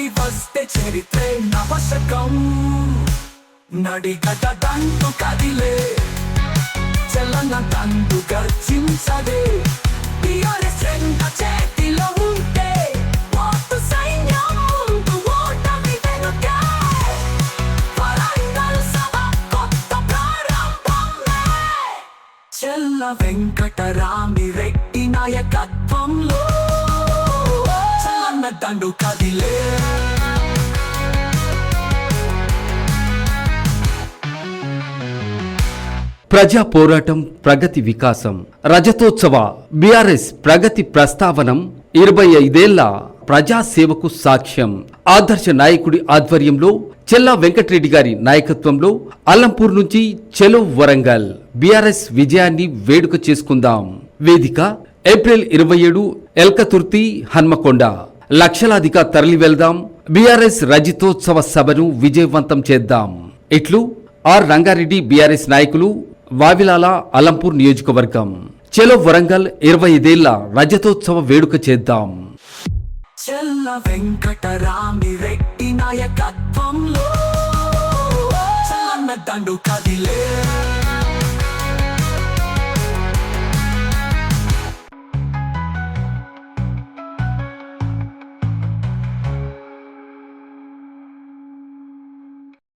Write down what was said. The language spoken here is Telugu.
చరిత్రే నవశకం. నడిగట దండు కదిలే. చలన దండు గర్జించదే. టిఆర్ఎస్ ఎంత చేతిలో ఉంటే ఓటు సైన్యం ముందు ఓటమి వెనుకే. వరంగల్ సభ కొత్త ప్రారంభమే. చెల్ల వెంకటరామిరెడ్డి నాయకత్వంలో. చలన దండు కదిలే. ప్రజా పోరాటం ప్రగతి వికాసం రజతోత్సవ బీఆర్ఎస్ ప్రగతి ప్రస్తావనం ఇరవై ఐదేళ్ళ ప్రజాసేవకు సాక్ష్యం. ఆదర్శ నాయకుడి ఆధ్వర్యంలో చెల్లా వెంకటరెడ్డి గారి నాయకత్వంలో అల్లంపూర్ నుంచి చెలో వరంగల్ బీఆర్ఎస్ విజయాన్ని వేడుక చేసుకుందాం. వేదిక ఏప్రిల్ ఇరవై ఏడు ఎల్కతుర్తి హన్మకొండ. లక్షలాదిగా తరలి వెళ్దాం. బీఆర్ఎస్ రజతోత్సవ సభను విజయవంతం చేద్దాం. ఇట్లు ఆర్ రంగారెడ్డి బీఆర్ఎస్ నాయకులు వావిలాల అలంపూర్ నియోజకవర్గం. చెలో వరంగల్ ఇరవై ఐదేళ్ళ రజతోత్సవ వేడుక చేద్దాం. చెల్ల వెంకటరామిరెడ్డి నాయకత్వంలో కదిలే